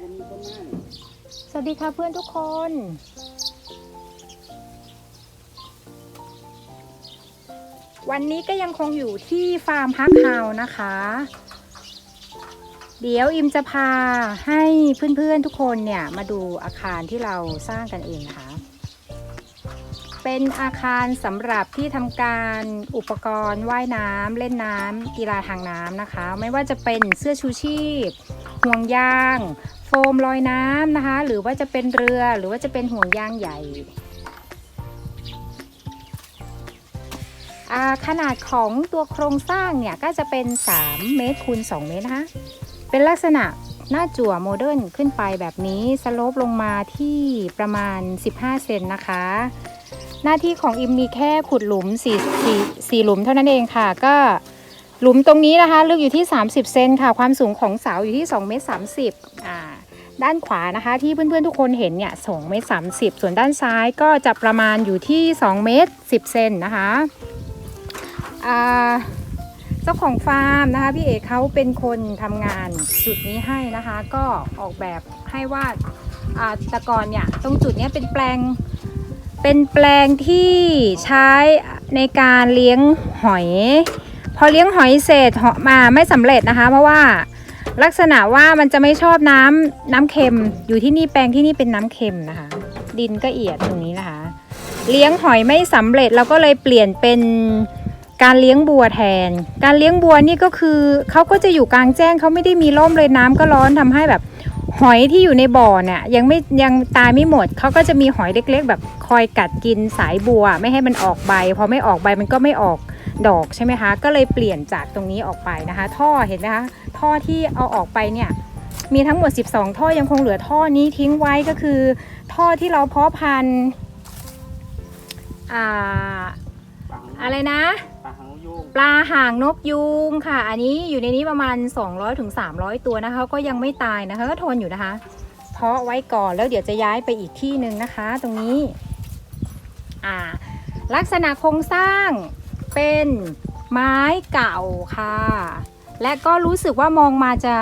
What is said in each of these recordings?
สวัสดีค่ะเพื่อนทุกคน วันนี้ก็ยังคงอยู่ที่ฟาร์มฮักเฮานะคะ เดี๋ยวอิมจะพาให้เพื่อนๆทุกคนเนี่ยมาดูอาคารที่เราสร้างกันเองนะคะ เป็นอาคารสำหรับที่ทำการอุปกรณ์ว่ายน้ำเล่นน้ำกีฬาทางน้ำนะคะ ไม่ว่าจะเป็นเสื้อชูชีพห่วงยาง ฟมลอยน้ำนะคะ หรือว่าจะเป็นเรือหรือว่าจะเป็นห่วงยางใหญ่ขนาดของตัวโครงสร้างเนี่ยก็จะเป็น 3 เมตรคูณ 2 เมตรนะคะเป็นลักษณะหน้าจั่วโมเดิร์นขึ้นไปแบบนี้สโลปลงมาที่ประมาณ 15 เซนนะคะ หน้าที่ของอิมมีแค่ขุดหลุม4 4 4หลุมเท่านั้นเองค่ะ ก็หลุมตรงนี้นะคะ ลึกอยู่ที่ 30 เซนค่ะ ความสูงของเสาอยู่ที่ 2 เมตร 30อ่า ด้านขวานะคะที่เพื่อนๆทุกคนเห็นเนี่ย2เมตร30ส่วนด้านซ้ายก็จะประมาณอยู่ที่2เมตร10เซนนะคะอ่าเจ้าของฟาร์มนะคะพี่เอกเขาเป็นคนทำงานจุดนี้ให้นะคะ ก็ออกแบบให้ว่าอ่าแตะกอนเนี่ยตรงจุดนี้เป็นแปลงเป็นแปลงที่ใช้ในการเลี้ยงหอย พอเลี้ยงหอยเสร็จมาไม่สำเร็จนะคะ เพราะว่า ลักษณะว่ามันจะไม่ชอบน้ำน้ำเค็ม อยู่ที่นี่แปลงที่นี่เป็นน้ำเค็มนะคะ ดินก็เอียดตรงนี้นะคะ เลี้ยงหอยไม่สำเร็จเราก็เลยเปลี่ยนเป็นการเลี้ยงบัวแทน การเลี้ยงบัวนี่ก็คือเขาก็จะอยู่กลางแจ้งเขาไม่ได้มีร่มเลยน้ำก็ร้อนทำให้แบบหอยที่อยู่ในบ่อเนี่ยยังไม่ยังตายไม่หมดเขาก็จะมีหอยเล็ก ๆ แบบคอยกัดกินสายบัว ไม่ให้มันออกใบพอไม่ออกใบมันก็ไม่ออก ดอกใช่ไหมคะ ก็เลยเปลี่ยนจากตรงนี้ออกไปนะคะ ท่อเห็นไหมคะ ท่อที่เอาออกไปเนี่ยมีทั้งหมด 12 ท่อยังคงเหลือท่อนี้ทิ้งไว้ก็คือ ท่อที่เราเพาะพันธุ์อะไรนะ ปลาหางยุงปลางนกยูงค่ะ อันนี้อยู่ในนี้ประมาณ 200ถึง300ตัวนะคะ ก็ยังไม่ตายนะคะ ก็ทนอยู่นะคะ เพาะไว้ก่อนแล้วเดี๋ยวจะย้ายไปอีกที่หนึ่งนะคะ ตรงนี้ลักษณะโครงสร้าง เป็นไม้เก่าค่ะ และก็รู้สึกว่ามองมาจะ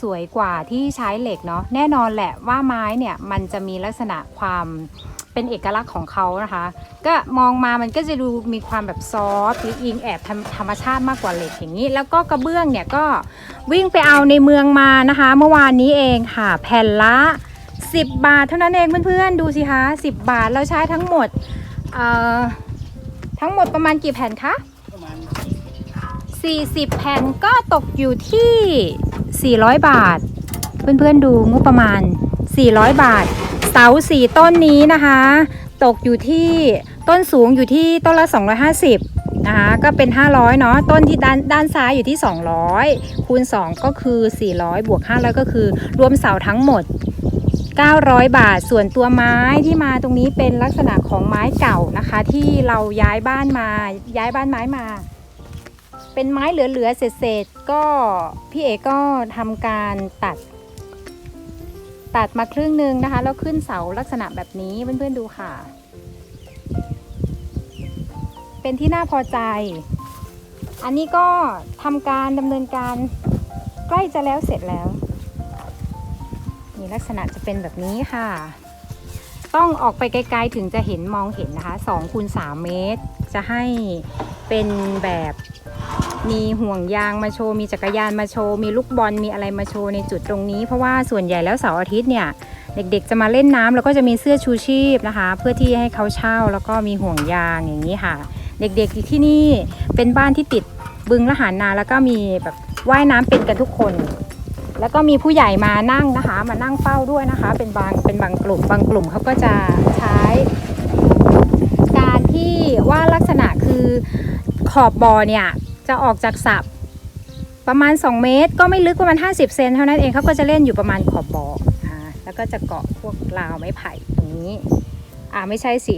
สวยกว่าที่ใช้เหล็กเนาะแน่นอนแหละว่าไม้เนี่ยมันจะมีลักษณะความเป็นเอกลักษณ์ของเขานะคะ ก็มองมามันก็จะดูมีความแบบซอฟต์หรืออิงแอบธรรมธรรมชาติมากกว่าเหล็กอย่างนี้ แล้วก็กระเบื้องเนี่ยก็วิ่งไปเอาในเมืองมานะคะ เมื่อวานนี้เองค่ะ แผ่นละ 10 บาทเท่านั้นเองเพื่อนๆดูสิคะ10 บาทเราใช้ทั้งหมดเอ่อ ทั้งหมดประมาณกี่แผ่นคะประมาณ40 แผ่นก็ตกอยู่ที่ 400 บาท เพื่อนๆดูงบประมาณ 400 บาท เสาสี่ต้นนี้นะคะ ตกอยู่ที่ต้นสูงอยู่ที่ต้นละ 250 นะคะ ก็เป็น 500 เนาะต้นที่ด้านด้านซ้ายอยู่ที่ 200 คูณ 2 ก็คือ 400 บวก 500 ก็คือ รวมเสาทั้งหมด 900 บาท ส่วนตัวไม้ที่มาตรงนี้เป็นลักษณะของไม้เก่านะคะ ที่เราย้ายบ้านมา ย้ายบ้านไม้มา เป็นไม้เหลือๆเศษๆก็พี่เอกก็ทำการตัด ตัดมาครึ่งหนึ่งนะคะ แล้วขึ้นเสาลักษณะแบบนี้เพื่อนๆดูค่ะ เป็นที่น่าพอใจ อันนี้ก็ทำการดำเนินการใกล้จะแล้วเสร็จแล้ว นี่ลักษณะจะเป็นแบบนี้ค่ะ ต้องออกไปไกลๆถึงจะเห็นมองเห็นนะคะ2คูณ3เมตร จะให้เป็นแบบมีห่วงยางมาโชว์ มีจักรยานมาโชว์ มีลูกบอล มีอะไรมาโชว์ในจุดตรงนี้ เพราะว่าส่วนใหญ่แล้วเสาร์อาทิตย์เนี่ยเด็กๆ จะมาเล่นน้ำแล้วก็จะมีเสื้อชูชีพนะคะ เพื่อที่ให้เขาเช่าแล้วก็มีห่วงยางอย่างนี้ค่ะ เด็กๆที่นี่เป็นบ้านที่ติดบึงละหารนาแล้วก็มีแบบว่ายน้ำเป็นกันทุกคน แล้วก็มีผู้ใหญ่มานั่งนะคะ มานั่งเฝ้าด้วยนะคะ เป็นบางเป็นบางกลุ่ม บางกลุ่มเขาก็จะใช้ การที่ว่าลักษณะคือขอบบ่อเนี่ยจะออกจากสระประมาณ 2 เมตร ก็ไม่ลึกประมาณ 50 เซนเท่านั้นเองเขาก็จะเล่นอยู่ประมาณขอบบ่ออ่าแล้วก็จะเกาะพวกราวไม้ไผ่ตรงนี้อ่าไม่ใช่สิ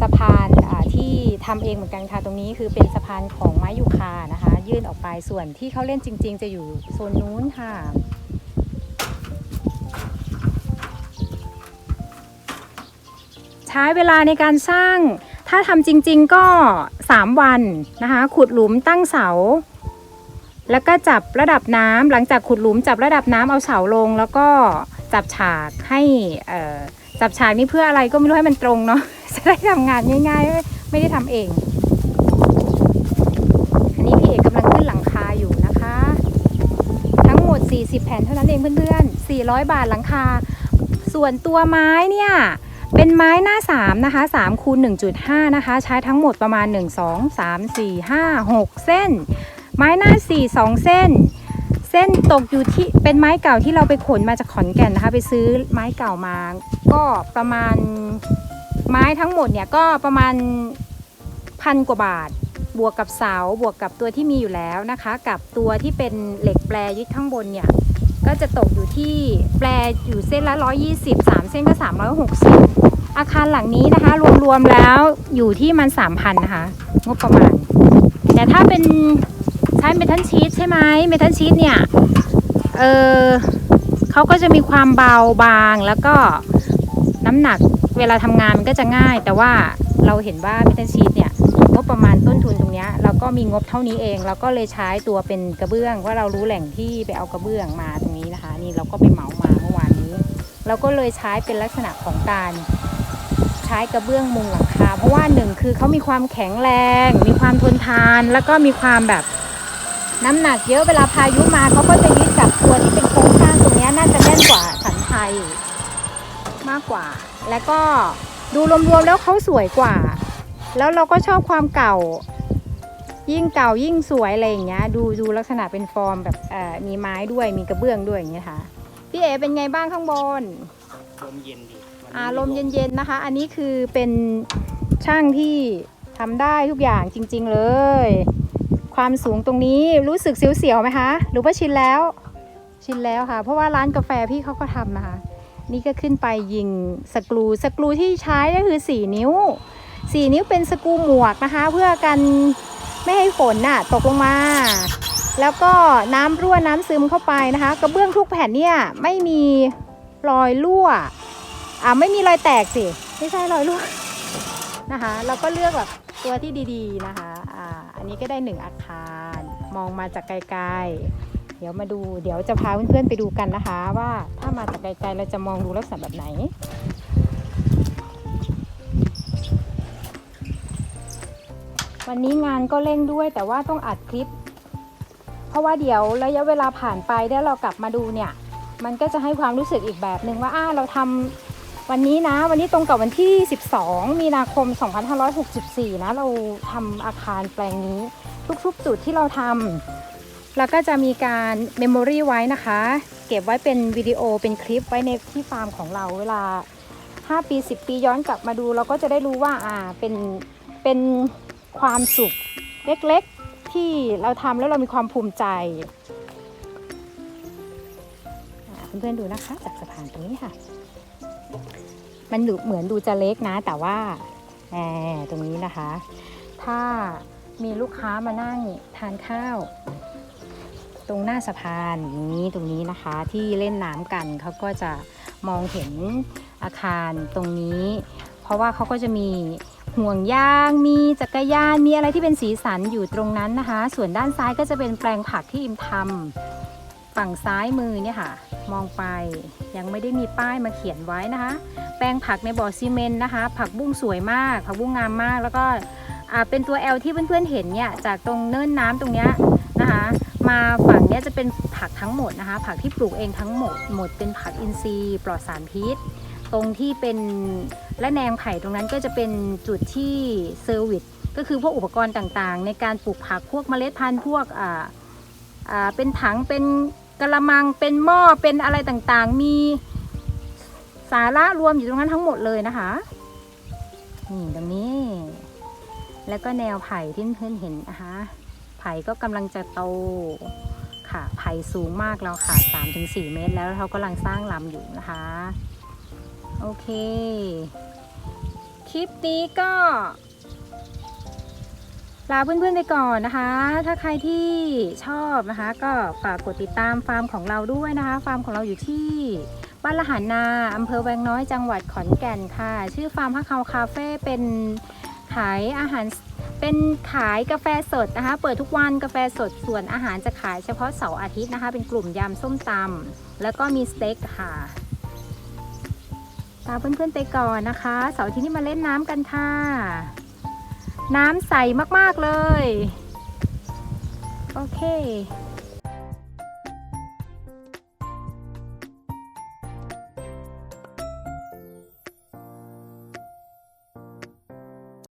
สะพานอ่าที่ทำเองเหมือนกันค่ะตรงนี้คือเป็นสะพานของไม้ยูคานะคะ ยื่นออกไปส่วนที่เขาเล่นจริง ๆ จะอยู่โซนนู้นค่ะใช้เวลาในการสร้าง ถ้าทำจริง ๆก็ 3 วันนะคะ ขุดหลุมตั้งเสา แล้วก็จับระดับน้ำหลังจากขุดหลุมจับระดับน้ำเอาเสาลง แล้วก็จับฉากให้จับฉากนี่เพื่ออะไรก็ไม่รู้ให้มันตรงเนาะจะได้ทำงานง่าย ๆ ไม่ได้ทำเอง อันนี้พี่เอกกำลังขึ้นหลังคาอยู่นะคะ ทั้งหมด 40 แผ่นเท่านั้นเองเพื่อนๆ 400 บาทหลังคา ส่วนตัวไม้เนี่ย เป็นไม้หน้า 3 นะคะ3คูณ1.5 นะคะ ใช้ทั้งหมดประมาณ 1 2 3 4 5 6 เส้น ไม้หน้า 4 2 เส้น เส้นตกอยู่ที่เป็นไม้เก่าที่เราไปขนมาจากขอนแก่นนะคะ ไปซื้อไม้เก่ามา ก็ประมาณไม้ทั้งหมดเนี่ยก็ประมาณพันกว่าบาท บวกกับเสาบวกกับตัวที่มีอยู่แล้วนะคะ กับตัวที่เป็นเหล็กแปรยึดข้างบนเนี่ยก็จะตกอยู่ที่แปรอยู่เส้นละ 120 3 เส้นก็ 360 อาคารหลังนี้นะคะ รวมๆแล้วอยู่ที่มัน 3,000 นะคะ งบประมาณ แต่ถ้าเป็นใช้เมทัลชีตใช่ไหมเมทัลชีตเนี่ยเออเขาก็จะมีความเบาบางแล้วก็น้ำหนักเวลาทำงานมันก็จะง่าย แต่ว่าเราเห็นว่าเมทัลชีตเนี่ย งบประมาณต้นทุนตรงนี้เราก็มีงบเท่านี้เอง เราก็เลยใช้ตัวเป็นกระเบื้องว่าเรารู้แหล่งที่ไปเอากระเบื้องมาตรงนี้นะคะ นี่เราก็ไปเหมามาเมื่อวานนี้ เราก็เลยใช้เป็นลักษณะของการใช้กระเบื้องมุงหลังคา เพราะว่าหนึ่งคือเขามีความแข็งแรง มีความทนทาน แล้วก็มีความแบบน้ำหนักเยอะเวลาพายุมาเขาก็จะยึดกับตัวที่เป็นโครงสร้างตรงนี้น่าจะแน่นกว่าสันไทยมากกว่า แล้วก็ดูรวมๆแล้วเขาสวยกว่า แล้วเราก็ชอบความเก่า ยิ่งเก่ายิ่งสวยอะไรอย่างเงี้ย ดูดูลักษณะเป็นฟอร์มแบบเอ่อมีไม้ด้วยมีกระเบื้องด้วยอย่างเงี้ยค่ะ พี่เอเป็นไงบ้างข้างบนลมเย็นดีวันนี้อ่าลมเย็นๆนะคะ อันนี้คือเป็นช่างที่ทำได้ทุกอย่างจริง ๆเลย ความสูงตรงนี้รู้สึกเสียวๆไหมคะหรือว่าชินแล้ว ชินแล้วค่ะ เพราะว่าร้านกาแฟพี่เขาก็ทำนะคะ นี่ก็ขึ้นไปยิงสกรูสกรูที่ใช้ก็คือ 4 นิ้ว 4 นิ้วเป็นสกูหมวกนะคะ เพื่อกันไม่ให้ฝนน่ะตกลงมา แล้วก็น้ำรั่วน้ำซึมเข้าไปนะคะ กระเบื้องทุกแผ่นเนี่ยไม่มีรอยรั่วอ่าไม่มีรอยแตกสิไม่ใช่รอยรั่วนะคะ เราก็เลือกแบบตัวที่ดีๆนะคะอ่าอันนี้ก็ได้หนึ่งอาคารมองมาจากไกลๆ เดี๋ยวมาดูเดี๋ยวจะพาเพื่อนๆไปดูกันนะคะ ว่าถ้ามาจากไกลๆเราจะมองดูลักษณะแบบไหน วันนี้งานก็เร่งด้วยแต่ว่าต้องอัดคลิป เพราะว่าเดี๋ยวระยะเวลาผ่านไปแล้วเรากลับมาดูเนี่ย มันก็จะให้ความรู้สึกอีกแบบหนึ่งว่าอ่าเราทำวันนี้นะ วันนี้ตรงกับวันที่ 12 มีนาคม 2564 นะ เราทำอาคารแปลงนี้ ทุกๆ จุดที่เราทำแล้วก็จะมีการเมมโมรีไว้นะคะ เก็บไว้เป็นวิดีโอเป็นคลิปไว้ในที่ฟาร์มของเราเวลา 5 ปี 10 ปีย้อนกลับมาดู เราก็จะได้รู้ว่าอ่าเป็นเป็น ความสุขเล็กๆที่เราทำแล้วเรามีความภูมิใจเพื่อนๆดูนะคะ จากสะพานตรงนี้ค่ะ มันดูเหมือนดูจะเล็กนะ แต่ว่าแหมตรงนี้นะคะ ถ้ามีลูกค้ามานั่งทานข้าว ตรงหน้าสะพานอย่างนี้ตรงนี้นะคะที่เล่นน้ำกันเขาก็จะมองเห็นอาคารตรงนี้ เพราะว่าเขาก็จะมี ห่วงยาง มีจักรยาน มีอะไรที่เป็นสีสันอยู่ตรงนั้นนะคะ ส่วนด้านซ้ายก็จะเป็นแปลงผักที่อิมทำฝั่งซ้ายมือเนี่ยค่ะ มองไปยังไม่ได้มีป้ายมาเขียนไว้นะคะ แปลงผักในบ่อซีเมนต์นะคะ ผักบุ้งสวยมาก ผักบุ้งงามมาก แล้วก็เป็นตัว L ที่เพื่อนๆเห็นเนี่ยจากตรงเนิ่นน้ำตรงเนี้ยนะคะ มาฝั่งเนี้ยจะเป็นผักทั้งหมดนะคะ ผักที่ปลูกเองทั้งหมดหมดเป็นผักอินทรีย์ ปลอดสารพิษ ตรงที่เป็นและแนงไผ่ตรงนั้นก็จะเป็นจุดที่เซอร์วิสก็คือพวกอุปกรณ์ต่างๆ ในการปลูกผักพวกเมล็ดพันธุ์พวกอ่าอ่าเป็นถังเป็นกระมังเป็นหม้อเป็นอะไรต่างๆ มีสาระรวมอยู่ตรงนั้นทั้งหมดเลยนะคะนี่ตรงนี้ แล้วก็แนวไผ่ที่เพื่อนเห็นนะคะไผ่ก็กำลังจะโตค่ะไผ่สูงมากแล้วค่ะ3-4 เมตร แล้วเขากำลังสร้างลำอยู่นะคะ โอเค คลิปนี้ก็ลาเพื่อนๆไปก่อนนะคะ ถ้าใครที่ชอบนะคะ ก็ฝากกดติดตามฟาร์มของเราด้วยนะคะ ฟาร์มของเราอยู่ที่บ้านละหันนาอำเภอแวงน้อยจังหวัดขอนแก่นค่ะ ชื่อฟาร์มฮักเฮาคาเฟ่เป็นขายอาหารเป็นขายกาแฟสดนะคะ เปิดทุกวันกาแฟสดส่วนอาหารจะขายเฉพาะเสาร์อาทิตย์นะคะ เป็นกลุ่มยำส้มตำแล้วก็มีสเต็กค่ะ ตาเพื่อนๆไปก่อนนะคะ เสาร์ที่นี่มาเล่นน้ำกันค่ะ น้ำใสมากๆเลย โอเค